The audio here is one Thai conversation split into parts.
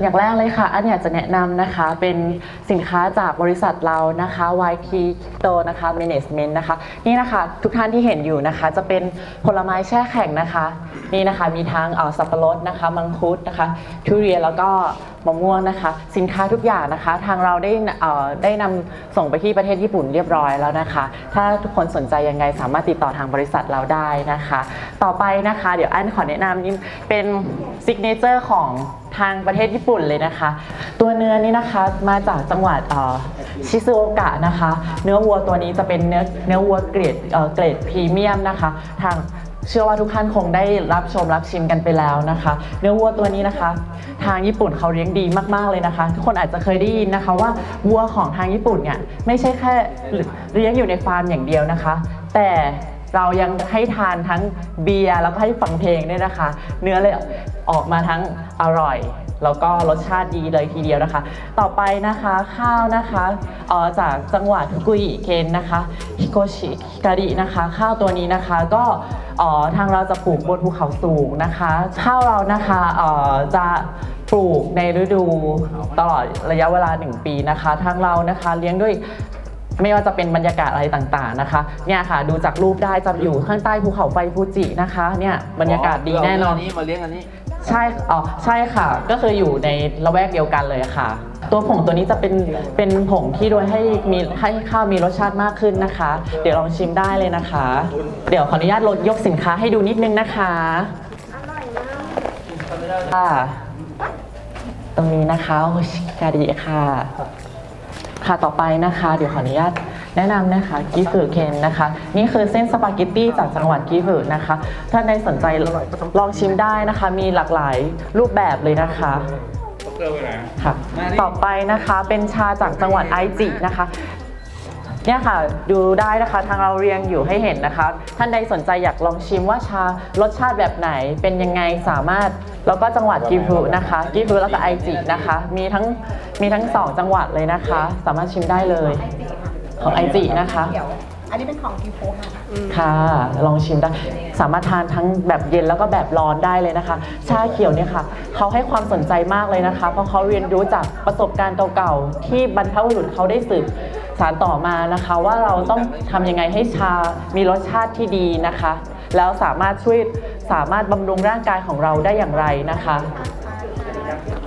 อย่างแรกเลยค่ะ อันอยากจะแนะนำนะคะ เป็นสินค้าจากบริษัทเรานะคะ YK Crypto นะคะ Management นะคะ นี่นะคะทุกท่านที่เห็นอยู่นะคะ จะเป็นผลไม้แช่แข็งนะคะ นี่นะคะมีทั้งอ่อสับปะรดนะคะ มังคุดนะคะ ทุเรียนแล้วก็ มะม่วงนะคะ สินค้าทุกอย่างนะคะ ทางเราได้เอ่อได้นำส่งไปที่ประเทศญี่ปุ่นเรียบร้อยแล้วนะคะ ถ้าทุกคนสนใจยังไงสามารถติดต่อทางบริษัทเราได้นะคะ ต่อไปนะคะเดี๋ยวอันขอแนะนำนี่เป็นซิกเนเจอร์ของทางประเทศญี่ปุ่นเลยนะคะ ตัวเนื้อนี้นะคะมาจากจังหวัดชิซูโอกะนะคะ เนื้อวัวตัวนี้จะเป็นเนื้อเนื้อวัวเกรดเอ่อเกรดพรีเมียมนะคะ ทาง เชื่อว่าทุกท่านคงได้รับชมรับชิมกันไปแล้วนะคะ เนื้อวัวตัวนี้นะคะ ทางญี่ปุ่นเขาเลี้ยงดีมากๆเลยนะคะ ทุกคนอาจจะเคยได้ยินนะคะว่าวัวของทางญี่ปุ่นเนี่ยไม่ใช่แค่เลี้ยงอยู่ในฟาร์มอย่างเดียวนะคะ แต่ เรายังให้ทานทั้งเบียร์แล้วก็ให้ฟังเพลงด้วยนะคะ เนื้อเลยออกมาทั้งอร่อย แล้วก็รสชาติดีเลยทีเดียวนะคะ ต่อไปนะคะข้าวนะคะเออจากจังหวัดฟุกุอิเคนนะคะฮิโกชิฮิการินะคะ ข้าวตัวนี้นะคะก็ออทางเราจะปลูกบนภูเขาสูงนะคะ ข้าวเรานะคะออจะปลูกในฤดูตลอดระยะเวลา 1 ปีนะคะ ทางเรานะคะเลี้ยงด้วย ไม่ว่าจะเป็นบรรยากาศอะไรต่างๆนะคะเนี่ยค่ะ ดูจากรูปได้จะอยู่ข้างใต้ภูเขาไฟฟูจินะคะเนี่ยบรรยากาศดีแน่นอน เาเนี้มาเลี้ยงอันนี้ ใช่อ๋อใช่ค่ะ ก็คืออยู่ในละแวกเดียวกันเลยค่ะ ตัวผงตัวนี้จะเป็นเป็นผงที่โดยให้มีให้ข้าวมีรสชาติมากขึ้นนะคะ เดี๋ยวลองชิมได้เลยนะคะ เดี๋ยวขออนุญาตลดยกสินค้าให้ดูนิดนึงนะคะค่ะตรงนี้นะคะโอชิการิค่ะ ค่ะต่อไปนะคะ เดี๋ยวขออนุญาตแนะนำนะคะกิฟต์เคนนะคะ นี่คือเส้นสปาเกตตี้จากจังหวัดกิฟต์นะคะ ถ้าใครสนใจลองชิมได้นะคะ มีหลากหลายรูปแบบเลยนะคะค่ะต่อไปนะคะเป็นชาจากจังหวัดไอจินะคะ เนี่ยค่ะดูได้นะคะทางเราเรียงอยู่ให้เห็นนะคะท่านใดสนใจอยากลองชิมว่าชารสชาติแบบไหนเป็นยังไงสามารถแล้วก็จังหวัดกิฟูนะคะกิฟูแล้วก็ไอจินะคะ มีทั้งมีทั้งสองจังหวัดเลยนะคะ สามารถชิมได้เลยของไอจินะคะ อันนี้เป็นของกิโฟค่ะค่ะลองชิมได้สามารถทานทั้งแบบเย็นแล้วก็แบบร้อนได้เลยนะคะ ชาเขียวเนี่ยค่ะเขาให้ความสนใจมากเลยนะคะ เพราะเขาเรียนรู้จากประสบการณ์เก่าๆที่บรรพบุรุษเขาได้สืบสานต่อมานะคะ ว่าเราต้องทำยังไงให้ชามีรสชาติที่ดีนะคะ แล้วสามารถช่วยสามารถบำรุงร่างกายของเราได้อย่างไรนะคะ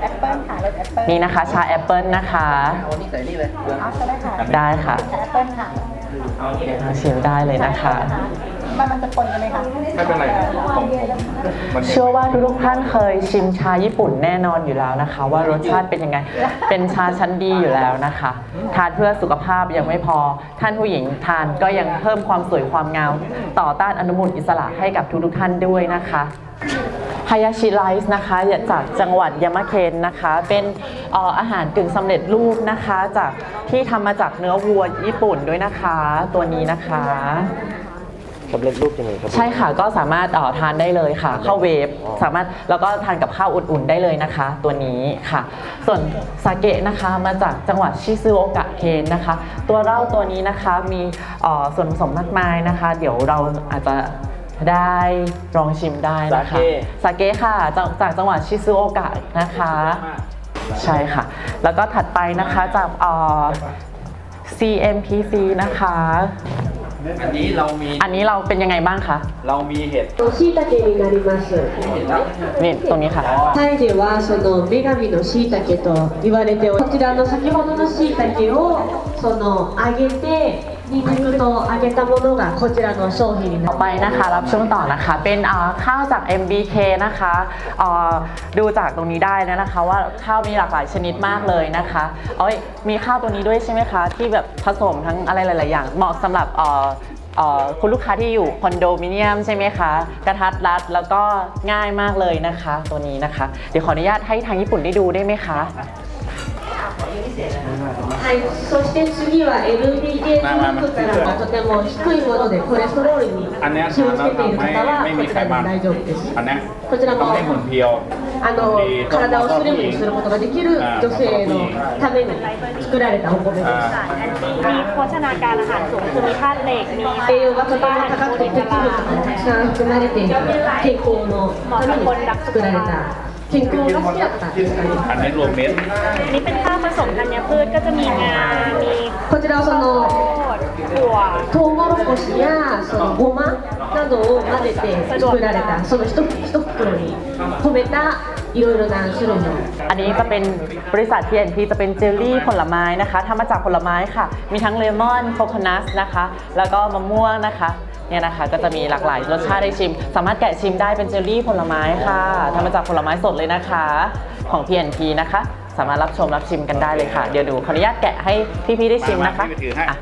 แอปเปิลค่ะรสแอปเปิลนี่นะคะชาแอปเปิลนะคะเอาอันนี้ใส่นี่เลยเอาใช่ได้ค่ะได้ค่ะแอปเปิลค่ะ ชิมได้เลยนะคะ มันมันจะปนกันไหมคะไม่เป็นไรมันเชื่อว่าทุกๆท่านเคยชิมชาญี่ปุ่นแน่นอนอยู่แล้วนะคะ ว่ารสชาติเป็นยังไง เป็นชาชั้นดีอยู่แล้วนะคะ ทานเพื่อสุขภาพยังไม่พอ ท่านผู้หญิงทานก็ยังเพิ่มความสวยความงามต่อต้านอนุมูลอิสระให้กับทุกๆท่านด้วยนะคะฮายาชิไรซ์นะคะจากจังหวัดยามาเคนนะคะ เป็นเอ่ออาหารกึ่งสำเร็จรูปนะคะจากที่ทำมาจากเนื้อวัวญี่ปุ่นด้วยนะคะ ตัวนี้นะคะสำเร็จรูปยังไงครับ ใช่ค่ะก็สามารถเอ่อทานได้เลยค่ะ เข้าเวฟสามารถแล้วก็ทานกับข้าวอุ่นๆได้เลยนะคะ ตัวนี้ค่ะ ส่วนสาเกะนะคะมาจากจังหวัดชิซูโอกะเคนนะคะ ตัวเหล้าตัวนี้นะคะมีเอ่อส่วนผสมมากมายนะคะ เดี๋ยวเราอาจจะ ได้ลองชิมได้นะคะ สาเกะ สาเกะค่ะจากจากจังหวัดชิซูโอกะนะคะ ใช่ค่ะ แล้วก็ถัดไปนะคะจากเอ่อ CMPC นะคะ อันนี้เรามี อันนี้เราเป็นยังไงบ้างคะ เรามีเห็ด しいたけになります。 นี่ตรงนี้ค่ะ タイではその女神のしいたけと言われておりこちらの先ほどのしいたけをその揚げて ニンニクと揚げたものがこちらの商品にな ต่อไปนะคะรับช่วงต่อนะคะเป็นเอ่อข้าวจาก MBK นะคะเอ่อดูจากตรงนี้ได้แล้วนะคะ ว่าข้าวมีหลากหลายชนิดมากเลยนะคะเอ้ยมีข้าวตัวนี้ด้วยใช่ไหมคะ ที่แบบผสมทั้งอะไรหลาย ๆ อย่างเหมาะสำหรับเอ่อเอ่อคุณลูกค้าที่อยู่คอนโดมิเนียมใช่ไหมคะกระทัดรัดแล้วก็ง่ายมากเลยนะคะ ตัวนี้นะคะ เดี๋ยวขออนุญาตให้ทางญี่ปุ่นได้ดูได้ไหมคะ はい、そして次は LBJ トークからとても低いものでコレステロールに気をつけている方はこちらで大丈夫です。こちらもあの体をスリムにすることができる女性のために作られたお米です栄養がとても高くて鉄分がたくさん含まれている健康のために作られた 健康が好きだったですかね อันนี้รวมเม็ด อันนี้เป็นข้าวผสมธัญพืชก็จะมีงา มี こちらはそ ข้าวโพ の ดถั่ว トウモロコシやそのごまなどを混ぜて作られたその一袋一袋に込めた いろいろな種類の อันนี้จะเป็นบริษัท TNT จะเป็นเจลลี่ผลไม้นะคะทำมาจากผลไม้ค่ะ มีทั้งเลมอนโคโคนัทนะคะ แล้วก็มะม่วงนะคะ เนี่ยนะคะก็จะมีหลากหลายรสชาติให้ชิม สามารถแกะชิมได้เป็นเจลลี่ผลไม้ค่ะทำมาจากผลไม้สดเลยนะคะ ของ TNT นะคะ สามารถรับชมรับชิมกันได้เลยค่ะ เดี๋ยวดูขออนุญาตแกะให้พี่ๆได้ชิมนะคะ มามาพี่ไปถือให้ อ่ะ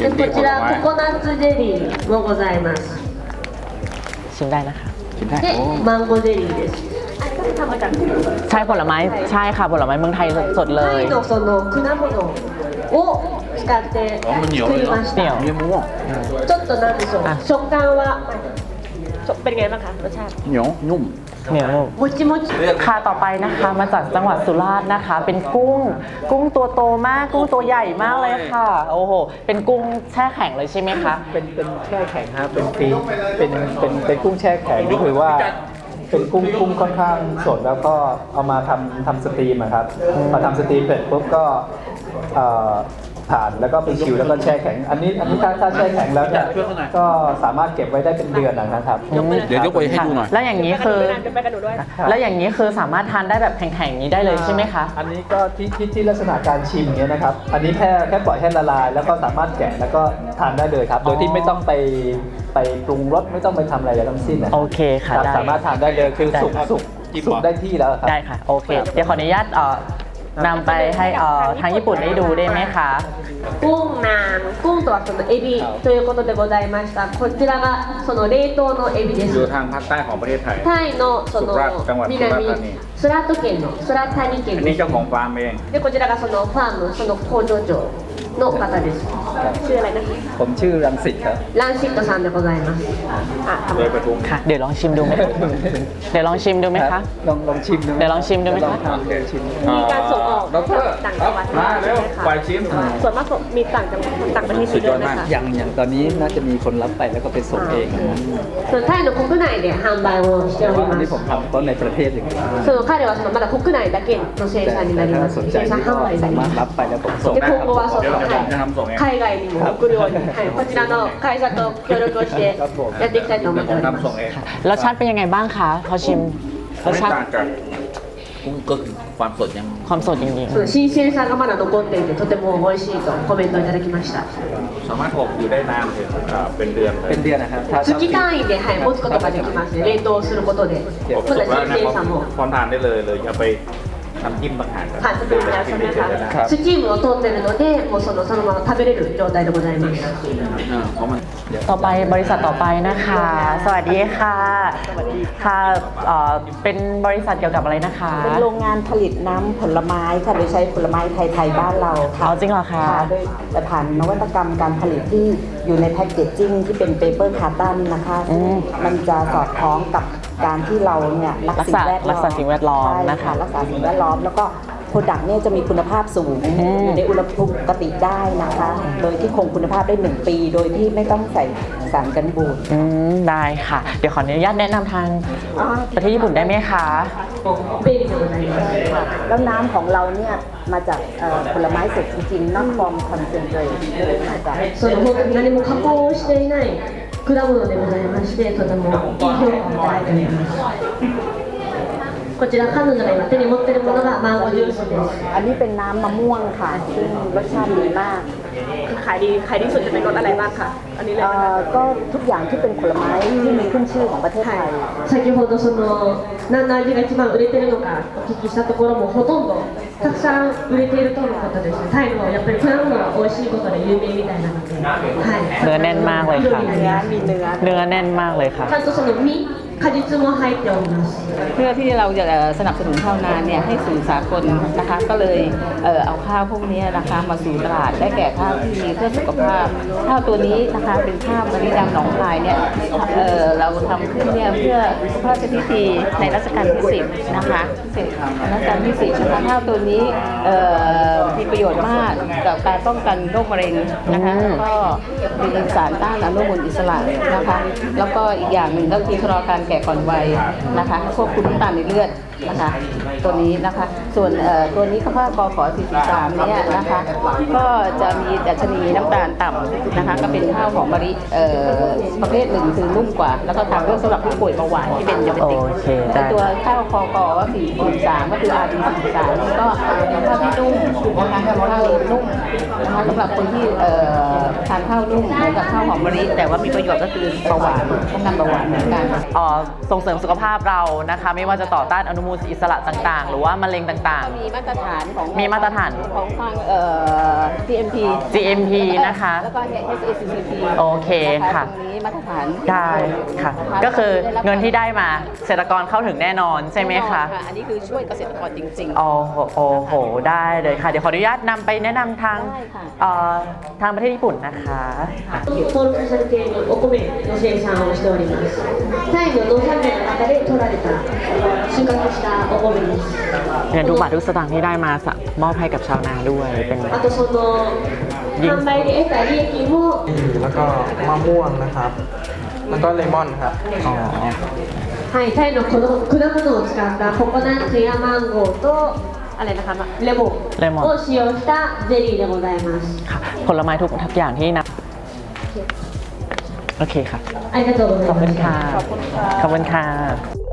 でこちらココナッツジェリーもございます ชิมได้นะคะ でマンゴージェリーです ทำมาจาก ใช่ผลไม้ใช่ค่ะผลไม้เมืองไทยสดๆเล タ ย イのその果物を使って作りまし เหนียว たちょっとなんでしょうあ食感は เป็นไงบ้างคะรสชาติ เหนียวนุ่ม เหนียว もちもち ค่ะต่อไปนะคะมาจากจังหวัดสุราษฎร์นะคะ เป็นกุ้ง กุ้งตัวโตมาก กุ้งตัวใหญ่มากเลยค่ะ โอ้โห เป็นกุ้งแช่แข็งเลยใช่ไหมคะ เป็นเป็นแช่แข็งครับเป็นฟรีเป็นเป็นเป็นกุ้งแช่แข็งก็คือว่า เป็นกุ้งกุ้งค่อนข้างสดแล้วก็เอามาทำทำสตรีมอะครับพอทำสตรีมเสร็จปุ๊บก็เอ่อผ่านแล้วก็ไปชิวแล้วก็แช่แข็ง อันนี้อันนี้ถ้าถ้าแช่แข็งแล้วเนี่ยก็สามารถเก็บไว้ได้เป็นเดือนนะครับ เดี๋ยวยกไปให้ดูหน่อย แล้วอย่างนี้คือจะไปกันหนูด้วยแล้วอย่างนี้คือสามารถทานได้แบบแข็งๆอย่างนี้ได้เลยใช่ไหมคะ อันนี้ก็ที่ที่ที่ลักษณะการชิมเนี้ยนะครับ อันนี้แค่แค่ปล่อยให้ละลาย แล้วก็สามารถแกะแล้วก็ทานได้เลยครับ โดยที่ไม่ต้องไป ไปปรุงรสไม่ต้องไปทำอะไรทั้งสิ้นนะ โอเคค่ะ ครับ ได้ สามารถทานได้เลยคือสุก ได้ครับ สุกสุกได้ที่แล้วครับ ได้ค่ะ โอเค เดี๋ยวขออนุญาตเอ่อนำไปให้เอ่อทางญี่ปุ่นได้ดูได้ไหมคะ กุ้งนางกุ้งとはそのエビということでございましたこちらがその冷凍のエビで อ す ยู่ทางภาคใต้ของประเทศไทย タイのそのสุราษฎร์จังหวัดสุราษฎร์ธานี 南スラット県のスラッタニ อั 県 นนี้ で เจ้าของฟาร์มเอง すでこちらがそのファームその工場長の方です ชื่ออะไรนะคะ ผมชื่อรังสิตครับ ランシットさんでございます เลยประทุม ค่ะ เดี๋ยวลองชิมดูไหมเดี๋ยวลองชิมดูไหม ครั คะ บลองลองชิมดูไหม เดี๋ยวลองชิมดูไหมคะ ลองทานชิม มีการส่งออก ดร ต่างจังหวัด มาเร็ว ใช่ไหมคะ ปล่อยชิม ส่วนมากมีต่างจังหวัดต่างประเทศเยอะไหมคะ อย่างอย่างตอนนี้น่าจะมีคนรับไปแล้วก็ไปส่งเองนะครับ そのタイの国内で販売をして แต่ おり ว่าอัน ま นี้ す ผมทำต้นในประเทศอย่างเดียว その彼はそのまだ国内だけの生 แต่ 産になり ถ้า ます สนใจ 生産 นี่ก็ 販売にな สา り มารถ ます รับไปแล้วผมส่ง で ได้ 今 ครับ 後はその、 เดี๋ยว は ผมจะทำส่งเอง い、海外 にも送るように、はい、こちらの会社と協力をしてやっていきたいと思っておりま ทำส่ง す เอง รสชาติเป็นยังไงบ้างคะ พอชิม รส ไม่ ชาติ ต่างจาก กุ้งก็คือความสดยัง ความสดจริง その新鮮さがまだ残っていてとても美味しいとコメントをいただきました สามารถอบอยู่ได้นานถึงอ่าเป็นเดือนเลย เป็นเดือนนะครับถ้า 月単位で、はい、持つことができますね冷凍することで อบ こ สุ ん ก な แล้ว 新 นะ 鮮さも พร้อมทานได้เลยเลยอย่าไป ต่กี้มูตัวเป็นโนเต้โมโซโนซาโนมาทาต่อไปบริษัทต่อไปนะคะ สวัสดีค่ะสวัสดีค่ะเป็นบริษัทเกี่ยวกับอะไรนะคะเป็นโรงงานผลิตน้ำผลไม้ค่ะโดยใช้ผลไม้ไทยๆบ้านเราค่ะเอาจริงเหรอคะโดยผ่านนวัตกรรมการผลิตที่อยู่ในแพ็กเกจจิ้งที่เป็นเปเปอร์คาร์ตันนะคะ มันจะสอดคล้องกับ การที่เราเนี่ยรักษาสิ่งแวดล้อมนะคะรักษาสิ่งแวดล้อมแล้วก็โปรดักต์เนี่ยจะมีคุณภาพสูงอยู่ในอุณหภูมิปกติได้นะคะ โดยที่คงคุณภาพได้ 1 ปี โดยที่ไม่ต้องใส่สารกันบูดได้ค่ะ เดี๋ยวขออนุญาตแนะนำทางประเทศญี่ปุ่นได้ไหมคะแล้วน้ำของเราเนี่ยมาจากผลไม้สดจริงๆน้ำฟอมคอนเซนเทรตไม่ได้มาจากส่วนของนั้นมันคาโปชิได้หน 果物でございましてとてもいい評価をいただいておりますこちら彼女が今手に持っているものがマンゴージュースです อันนี้เป็นน้ำมะม่วงค่ะ ซึ่งรสชาติดีมาก คือ ขายดีขายดีสุดจะเป็นรสอะไรบ้างคะอันนี้เลย เอ่อก็ทุกอย่างที่เป็นผลไม้ที่มีขึ้นชื่อของประเทศไทย 先ほどその何の味が一番売れてるのかお聞きしたところもほとんどたくさん売れているとのことですタイのやっぱり果物が美味しいことで有名みたいなので、はい、 เนื้อแน่นมากเลยค่ะ 緑になります มีเนื้อ เนื้อแน่นมากเลยค่ะ ちゃんとその実果実も入っております เพื่อที่เราจะสนับสนุนชาวนาเนี่ยให้สู่สากลนะคะ ก็เลยเอ่อเอาข้าวพวกนี้นะคะมาสู่ตลาดได้แก่ข้าว าวที่ดีเพื่อสุขภาพข้าวตัวนี้นะคะเป็นข้าวมะลิดำหนองคายเนี่ยเออเราทำขึ้นเนี่ยเพื่อสุขภาพพิธีในรัชกาลที่สิบนะคะสิบรัชกาลที่สิบนะคะข้าวตัวนี้เออมีประโยชน์มากกับการป้องกันโรคมะเร็งนะคะก็มีสารต้านอนุมูลอิสระนะคะแล้วก็อีกอย่างหนึ่งก็คือชะลอการแก่ก่อนวัยนะคะควบคุมน้ำตาลในเลือดนะคะตัวนี้นะคะ ส่วนตัวนี้ข้าวผ้ากอขอ43เนี่ยนะคะ ก็จะมีดัชนีน้ำตาลต่ำนะคะ ก็เป็นข้าวหอมมะลิเอ่อประเภทหนึ่งคือนุ่มกว่า แล้วก็ทางเลือกสำหรับผู้ป่วยเบาหวานที่เป็นยาเบติกโอเคได้แต่ตัวข้าวคอกอว่า443ก็คือ RD 43นี่ก็เป็นข้าวที่นุ่มนะคะข้าวนุ่มนะคะสำหรับคนที่เอ่อทานข้าวนุ่มเหมือนกับข้าวหอมมะลิแต่ว่ามีประโยชน์ก็คือเบาหวานป้องกันเบาหวานเหมือนกันเอ่อส่งเสริมสุขภาพเรานะคะ ไม่ว่าจะต่อต้านอนุมูลอิสระต่าง ๆ หรือว่ามะเร็งต่างมีมาตรฐานของมีมาตรฐานของทางเอ่อ GMP GMP นะคะ แล้วก็ HACCP โอเคค่ะ ตรงนี้มาตรฐาน ๆ ได้ค่ะ ก็คือเงินที่ได้มาเกษตรกรเข้าถึงแน่นอนใช่ไหมคะ อันนี้คือช่วยเกษตรกรจริงๆ โอ้โหโอ้โห ได้เลยค่ะ เดี๋ยวขออนุญาตนำไปแนะนำทาง ได้ค่ะ เอ่อทางประเทศญี่ปุ่นนะคะ 登録されているお米の生産をしておりますタイの農産物の中で取られた収穫したお米です เงินทุกบาททุกสตางค์ที่ได้มาสะมอบให้กับชาวนาด้วยเป็น あとその 販売で得た利益も แล้วก็มะม่วงนะครับ แล้วก็เลมอนครับ อ๋อ はい、タイのこの果物を使ったココナッツやマンゴーとあれนะคะレモレモンンを使用したゼリーでございます ค่ะ ผลไม้ทุกทุกอย่างที่นับโอเคค่ะ ありがとうござい ขอบ ま คุณ す ค่ะ ขอบคุณค่ะ